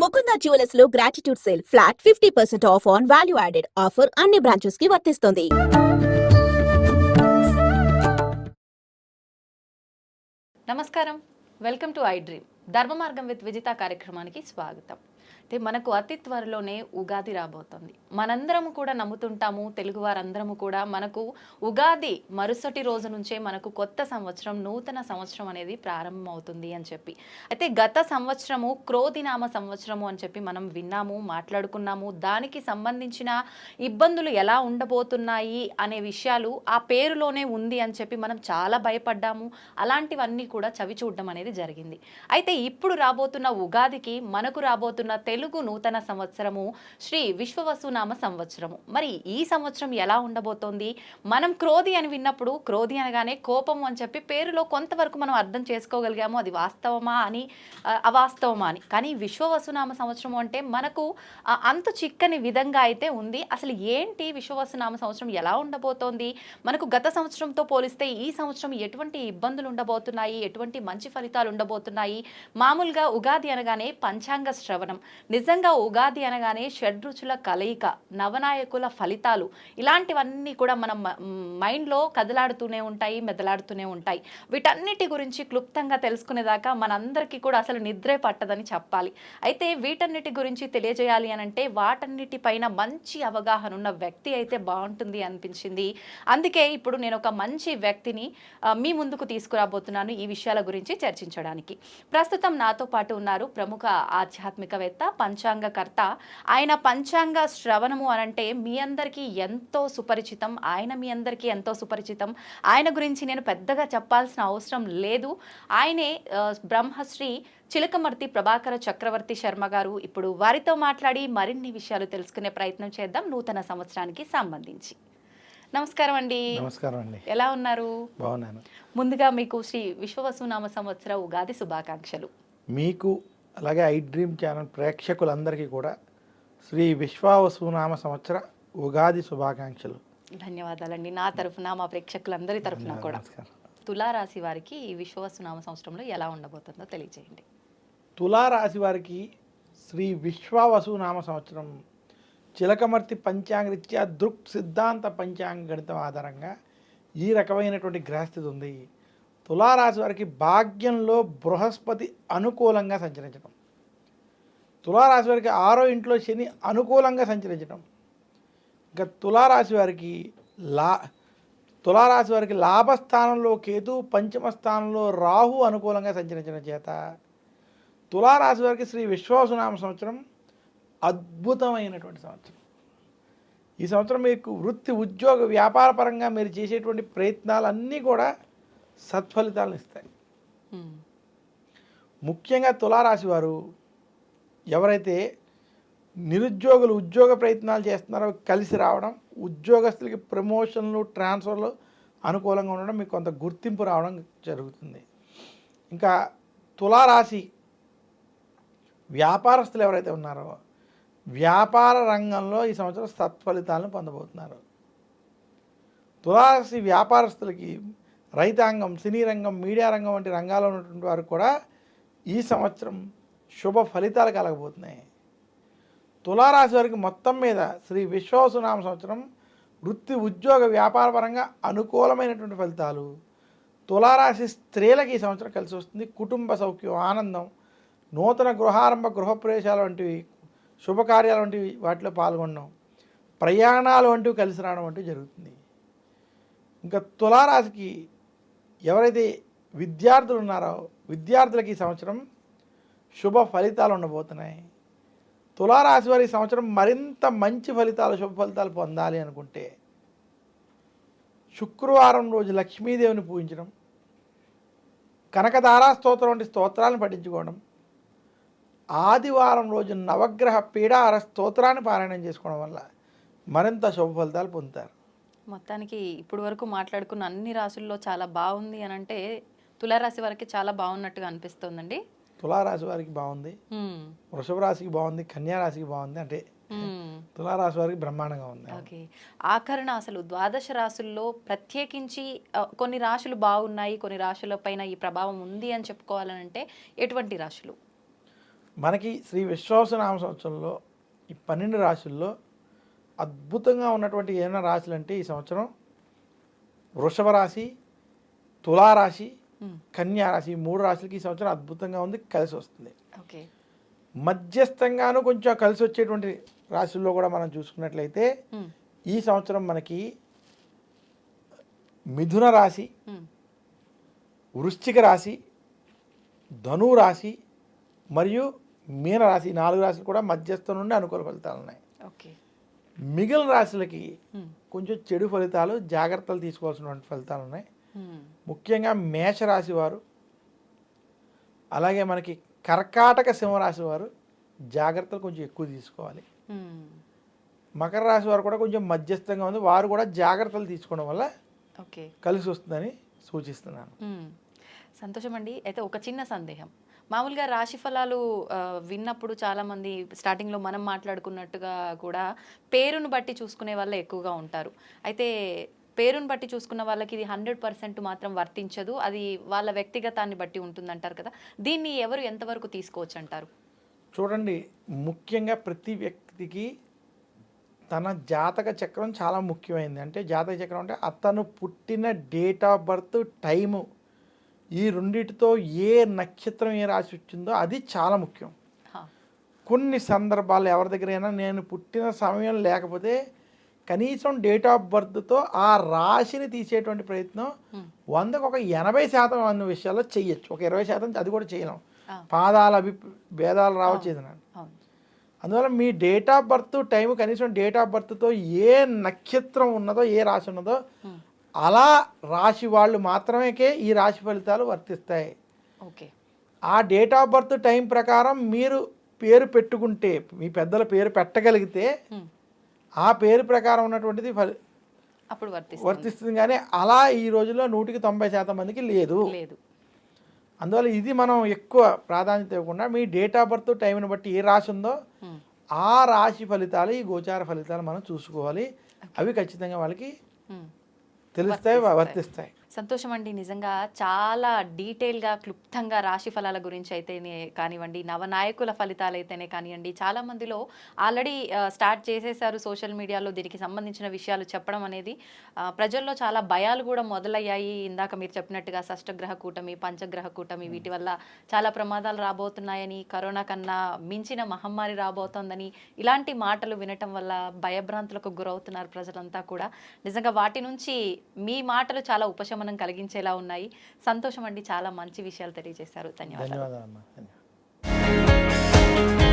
Mukunda జ్యువెలర్స్లో gratitude sale flat fifty percent off on value added offer అన్ని బ్రాంచెస్కి వర్తిస్తుంది. నమస్కారం. వెల్కమ్ టు ఐ డ్రీమ్ ధర్మ మార్గం విత్ విజిత కార్యక్రమానికి స్వాగతం. అయితే మనకు అతి త్వరలోనే ఉగాది రాబోతుంది. మనందరము కూడా నమ్ముతుంటాము తెలుగు వారందరము కూడా మనకు ఉగాది మరుసటి రోజు నుంచే మనకు కొత్త సంవత్సరం నూతన సంవత్సరం అనేది ప్రారంభమవుతుంది అని చెప్పి. అయితే గత సంవత్సరము క్రోధినామ సంవత్సరము అని చెప్పి మనం విన్నాము మాట్లాడుకున్నాము. దానికి సంబంధించిన ఇబ్బందులు ఎలా ఉండబోతున్నాయి అనే విషయాలు ఆ పేరులోనే ఉంది అని చెప్పి మనం చాలా భయపడ్డాము. అలాంటివన్నీ కూడా చవి చూడడం అనేది జరిగింది. అయితే ఇప్పుడు రాబోతున్న ఉగాదికి మనకు రాబోతున్న తెలుగు నూతన సంవత్సరము శ్రీ విశ్వవసునామ సంవత్సరము. మరి ఈ సంవత్సరం ఎలా ఉండబోతోంది? మనం క్రోధి అని విన్నప్పుడు క్రోధి అనగానే కోపం అని చెప్పి పేరులో కొంతవరకు మనం అర్థం చేసుకోగలిగాము. అది వాస్తవమా అని అవాస్తవమా అని. కానీ విశ్వవసునామ సంవత్సరం అంటే మనకు అంత అంతు చిక్కని విధంగా అయితే ఉంది. అసలు ఏంటి విశ్వవసునామ సంవత్సరం? ఎలా ఉండబోతోంది? మనకు గత సంవత్సరంతో పోలిస్తే ఈ సంవత్సరం ఎటువంటి ఇబ్బందులు ఉండబోతున్నాయి? ఎటువంటి మంచి ఫలితాలు ఉండబోతున్నాయి? మామూలుగా ఉగాది అనగానే పంచాంగ శ్రవణం. నిజంగా ఉగాది అనగానే షడ్రుచుల కలయిక నవనాయకుల ఫలితాలు. ఇలాంటివన్నీ కూడా మనం మైండ్లో కదలాడుతూనే ఉంటాయి మెదలాడుతూనే ఉంటాయి. వీటన్నిటి గురించి క్లుప్తంగా తెలుసుకునేదాకా మనందరికీ కూడా అసలు నిద్రే పట్టదని చెప్పాలి. అయితే వీటన్నిటి గురించి తెలియజేయాలి అని అంటే వాటన్నిటిపైన మంచి అవగాహన ఉన్న వ్యక్తి అయితే బాగుంటుంది అనిపించింది. అందుకే ఇప్పుడు నేను ఒక మంచి వ్యక్తిని మీ ముందుకు తీసుకురాబోతున్నాను ఈ విషయాల గురించి చర్చించడానికి. ప్రస్తుతం ప్రస్తుతం నాతో పాటు ఉన్నారు ప్రముఖ ఆధ్యాత్మికవేత్త పంచాంగకర్త. ఆయన పంచాంగ శ్రవణము అనంటే మీ అందరికీ ఎంతో సుపరిచితం ఆయన మీ అందరికీ ఎంతో సుపరిచితం. ఆయన గురించి నేను పెద్దగా చెప్పాల్సిన అవసరం లేదు. ఆయనే బ్రహ్మశ్రీ చిలకమర్తి ప్రభాకర చక్రవర్తి శర్మ గారు ఇప్పుడు వారితో మాట్లాడి మరిన్ని విషయాలు తెలుసుకునే ప్రయత్నం చేద్దాం. నూతన సంవత్సరానికి సంబంధించి. నమస్కారం అండి నమస్కారం అండి ఎలా ఉన్నారు? బాగున్నాను. ముందుగా మీకు శ్రీ విశ్వవసునామ సంవత్సర ఉగాది శుభాకాంక్షలు. మీకు అలాగే ఐ డ్రీమ్ ఛానల్ ప్రేక్షకులందరికీ కూడా శ్రీ విశ్వావసునామ సంవత్సర ఉగాది శుభాకాంక్షలు. ధన్యవాదాలండి. నా తరఫున మా ప్రేక్షకులందరి తరఫున కూడా. తులారాశి వారికి ఈ విశ్వవసునామ సంవత్సరంలో ఎలా ఉండబోతుందో తెలియజేయండి తులారాశి వారికి శ్రీ విశ్వావసునామ సంవత్సరం చిలకమర్తి పంచాంగరీత్యా దృక్ సిద్ధాంత పంచాంగ గణితం ఆధారంగా ఈ రకమైనటువంటి గ్రహస్థితి ఉంది. తులారాశి వారికి భాగ్యంలో బృహస్పతి అనుకూలంగా సంచరించడం తులారాశి వారికి ఆరో ఇంట్లో శని అనుకూలంగా సంచరించడం ఇంకా తులారాశి వారికి లా తులారాశి వారికి లాభస్థానంలో కేతు పంచమ స్థానంలో రాహు అనుకూలంగా సంచరించడం చేత తులారాశి వారికి శ్రీ విశ్వాసనామ సంవత్సరం అద్భుతమైనటువంటి సంవత్సరం. ఈ సంవత్సరం మీకు వృత్తి ఉద్యోగ వ్యాపార పరంగా మీరు చేసేటువంటి ప్రయత్నాలన్నీ కూడా సత్ఫలితాలను ఇస్తాయి. ముఖ్యంగా తులారాశి వారు ఎవరైతే నిరుద్యోగులు ఉద్యోగ ప్రయత్నాలు చేస్తున్నారో కలిసి రావడం ఉద్యోగస్తులకి ప్రమోషన్లు ట్రాన్స్ఫర్లు అనుకూలంగా ఉండడం మీకు కొంత గుర్తింపు రావడం జరుగుతుంది. ఇంకా తులారాశి వ్యాపారస్తులు ఎవరైతే ఉన్నారో వ్యాపార రంగంలో ఈ సంవత్సరం సత్ఫలితాలను పొందబోతున్నారు. తులారాశి వ్యాపారస్తులకి రైతాంగం సినీ రంగం మీడియా రంగం వంటి రంగాల్లో ఉన్నటువంటి వారు కూడా ఈ సంవత్సరం శుభ ఫలితాలు కలగబోతున్నాయి. తులారాశి వారికి మొత్తం మీద శ్రీ విశ్వాసునామ సంవత్సరం వృత్తి ఉద్యోగ వ్యాపార పరంగా అనుకూలమైనటువంటి ఫలితాలు. తులారాశి స్త్రీలకు ఈ సంవత్సరం కలిసి వస్తుంది. కుటుంబ సౌఖ్యం ఆనందం నూతన గృహారంభ గృహప్రవేశాలు వంటివి శుభకార్యాలు వంటివి వాటిలో పాల్గొనడం ప్రయాణాలు వంటివి కలిసి రావడం వంటివి జరుగుతుంది. ఇంకా తులారాశికి ఎవరైతే విద్యార్థులు ఉన్నారో విద్యార్థులకి ఈ సంవత్సరం శుభ ఫలితాలు ఉండబోతున్నాయి. తులారాశి వారి సంవత్సరం మరింత మంచి ఫలితాలు శుభ ఫలితాలు పొందాలి అనుకుంటే శుక్రవారం రోజు లక్ష్మీదేవిని పూజించడం కనకదారా స్తోత్రం వంటి స్తోత్రాలను పఠించుకోవడం ఆదివారం రోజు నవగ్రహ పీడార స్తోత్రాన్ని పారాయణం చేసుకోవడం వల్ల మరింత శుభ ఫలితాలు పొందుతారు. మొత్తానికి ఇప్పుడు వరకు మాట్లాడుకున్న అన్ని రాసుల్లో చాలా బాగుంది అని అంటే తులారాశి వారికి చాలా బాగున్నట్టుగా అనిపిస్తోందండి. తులారాశి వారికి బాగుంది. వృషభ రాశికి బాగుంది కన్యా రాశికి బాగుంది అంటే. తులారాశి వారికి బ్రహ్మాండంగా ఉంది. ఓకే. ఆఖరణ అసలు ద్వాదశ రాశుల్లో ప్రత్యేకించి కొన్ని రాశులు బాగున్నాయి కొన్ని రాశుల పైన ఈ ప్రభావం ఉంది అని చెప్పుకోవాలనంటే ఎటువంటి రాశులు? మనకి శ్రీ విశ్వాసనామ సంవత్సరంలో ఈ పన్నెండు రాశుల్లో అద్భుతంగా ఉన్నటువంటి ఏమైనా రాశులు అంటే ఈ సంవత్సరం వృషభ రాశి తులారాశి మ్మ్. కన్యా రాశి ఈ మూడు రాశులకి ఈ సంవత్సరం అద్భుతంగా ఉంది కలిసి వస్తుంది ఓకే మధ్యస్థంగాను కొంచెం కలిసి వచ్చేటువంటి రాశుల్లో కూడా మనం చూసుకున్నట్లయితే. ఈ సంవత్సరం మనకి మిథున రాశి. వృశ్చిక రాశి ధను రాశి మరియు మీన రాశి ఈ నాలుగు రాశులు కూడా మధ్యస్థం నుండి అనుకూల ఫలితాలు ఉన్నాయి. ఓకే. మిగిలిన రాశులకి. కొంచెం చెడు ఫలితాలు జాగ్రత్తలు తీసుకోవాల్సినటువంటి ఫలితాలు ఉన్నాయి. ముఖ్యంగా మేషరాశి వారు అలాగే మనకి కర్కాటక సింహరాశి వారు జాగ్రత్తలు కొంచెం ఎక్కువ తీసుకోవాలి. మకర రాశి వారు కూడా కొంచెం మధ్యస్థంగా ఉంది. వారు కూడా జాగ్రత్తలు తీసుకోవడం వల్ల ఓకే. కలిసి వస్తుందని సూచిస్తున్నాను. సంతోషం అండి అయితే ఒక చిన్న సందేహం. మామూలుగా రాశి ఫలాలు విన్నప్పుడు చాలామంది స్టార్టింగ్లో మనం మాట్లాడుకున్నట్టుగా కూడా పేరును బట్టి చూసుకునే వాళ్ళే ఎక్కువగా ఉంటారు. అయితే పేరును బట్టి చూసుకున్న వాళ్ళకి ఇది హండ్రెడ్ పర్సెంట్ మాత్రం వర్తించదు. అది వాళ్ళ వ్యక్తిగతాన్ని బట్టి ఉంటుందంటారు కదా. దీన్ని ఎవరు ఎంతవరకు తీసుకోవచ్చు అంటారు చూడండి ముఖ్యంగా ప్రతి వ్యక్తికి తన జాతక చక్రం చాలా ముఖ్యమైనది అంటే జాతక చక్రం అంటే అతను పుట్టిన డేట్ ఆఫ్ బర్త్ టైము ఈ రెండిటితో ఏ నక్షత్రం ఏ రాశి వచ్చిందో అది చాలా ముఖ్యం. కొన్ని సందర్భాలు ఎవరి దగ్గరైనా నేను పుట్టిన సమయం లేకపోతే కనీసం డేట్ ఆఫ్ బర్త్తో ఆ రాశిని తీసేటువంటి ప్రయత్నం. వందకు ఒక ఎనభై శాతం అన్న విషయాల్లో చెయ్యొచ్చు. ఒక ఇరవై శాతం అది కూడా చేయలేం. పాదాల అభి భేదాలు రావచ్చు ఏదైనా అందువల్ల మీ డేట్ ఆఫ్ బర్త్ టైం కనీసం డేట్ ఆఫ్ బర్త్తో ఏ నక్షత్రం ఉన్నదో ఏ రాశి ఉన్నదో. అలా రాశి వాళ్ళు మాత్రమేకే ఈ రాశి ఫలితాలు వర్తిస్తాయి. ఓకే. ఆ డేట్ ఆఫ్ బర్త్ టైం ప్రకారం మీరు పేరు పెట్టుకుంటే మీ పెద్దల పేరు పెట్టగలిగితే. ఆ పేరు ప్రకారం ఉన్నటువంటిది ఫలి అప్పుడు వర్తిస్తుంది. కానీ అలా ఈ రోజుల్లో నూటికి తొంభై శాతం మందికి లేదు. లేదు. అందువల్ల ఇది మనం ఎక్కువ ప్రాధాన్యత ఇవ్వకుండా మీ డేట్ ఆఫ్ బర్త్ టైంని బట్టి ఏ రాశి ఉందో. ఆ రాశి ఫలితాలు ఈ గోచార ఫలితాలు మనం చూసుకోవాలి. అవి ఖచ్చితంగా వాళ్ళకి. తెలుస్తాయి వర్తిస్తాయి. సంతోషం అండి నిజంగా చాలా డీటెయిల్గా క్లుప్తంగా రాశి ఫలాల గురించి అయితేనే కానివ్వండి నవనాయకుల ఫలితాలు అయితేనే కానివ్వండి చాలా మందిలో ఆల్రెడీ స్టార్ట్ చేసేసారు సోషల్ మీడియాలో దీనికి సంబంధించిన విషయాలు చెప్పడం అనేది. ప్రజల్లో చాలా భయాలు కూడా మొదలయ్యాయి. ఇందాక మీరు చెప్పినట్టుగా షష్టగ్రహ కూటమి పంచగ్రహ కూటమి వీటి వల్ల చాలా ప్రమాదాలు రాబోతున్నాయని కరోనా కన్నా మించిన మహమ్మారి రాబోతోందని ఇలాంటి మాటలు వినటం వల్ల భయభ్రాంతులకు గురవుతున్నారు ప్రజలంతా కూడా. నిజంగా వాటి నుంచి మీ మాటలు చాలా ఉపశమనం ఉపశమనం కలిగించేలా ఉన్నాయి. సంతోషం అండి. చాలా మంచి విషయాలు తెలియజేశారు. ధన్యవాదాలు. ధన్యవాదాలు.